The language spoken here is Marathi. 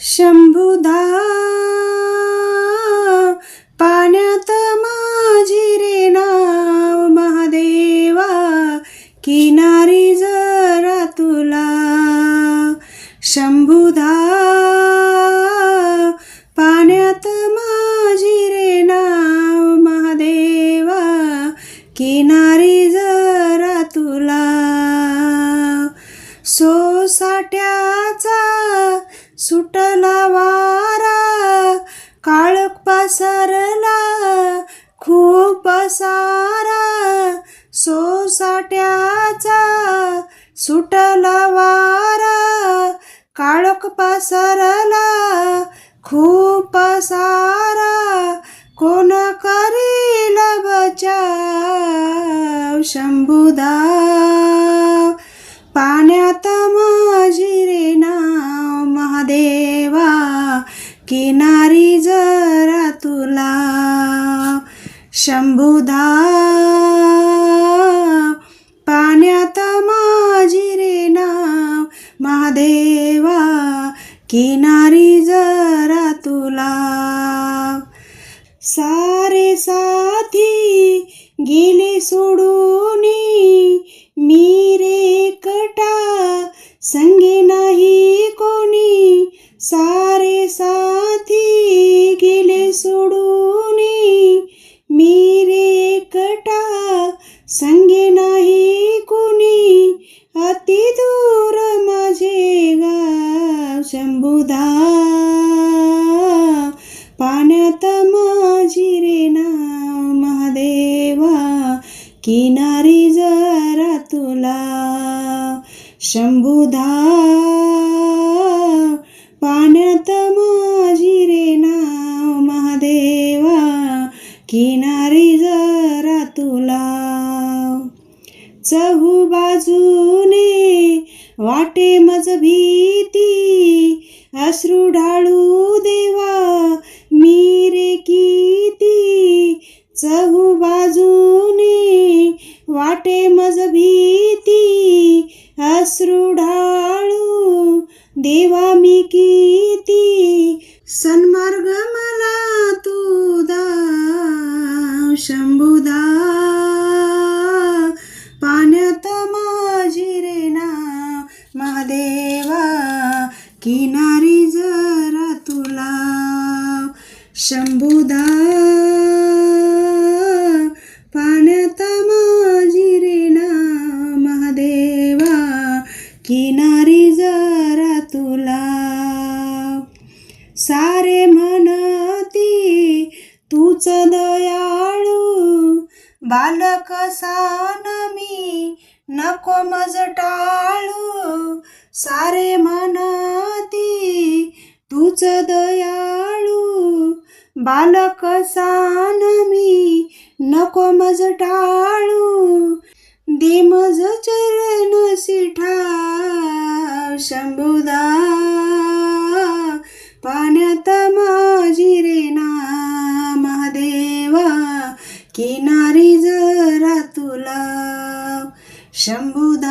शंभुदा पाण्यात माझी रे नाव महादेवा किनारी जरा तुला. शंभुदा पाण्यात माझी रे नाव महादेवा किनारी जरा तुला. सुटला वारा काळ पसरला खूप सारा सोसाट्याचा सुटला वारा काळक पसरला खूप सारा कोण करील बचाव शंभुदा? पाण्यात मग किनारी जरा तुला. शंभुधा पाण्यात माझी रे नाव. महादेवा किनारी जरा तुला. सारे साथी गेले सोडूनी. मी रे कटा संगे नाही कोणी. सा संगे नाही कोणी. अति दूर माझे गाव शंभुदा. पाण्यात माझी रे नाव महादेवा. किनारी जरा तुला. शंभुदा पाण्यात चहू बाजूने वाटे मज भीती अश्रू ढाळू देवा मी रे किती? चहू बाजूने वाटे मज भीती अश्रू ढाळू देवा मी किती? सन्म जरा तुला. शंभुदा पाण्यात माझी रे महादेवा. किनारी जरा तुला. सारे बालक सान मी नको मज टाळू सारे मनाती तूच दयाळू. बालक सान मी नको मज टाळू दिमज चरण सिठा शंभुदा. 想不到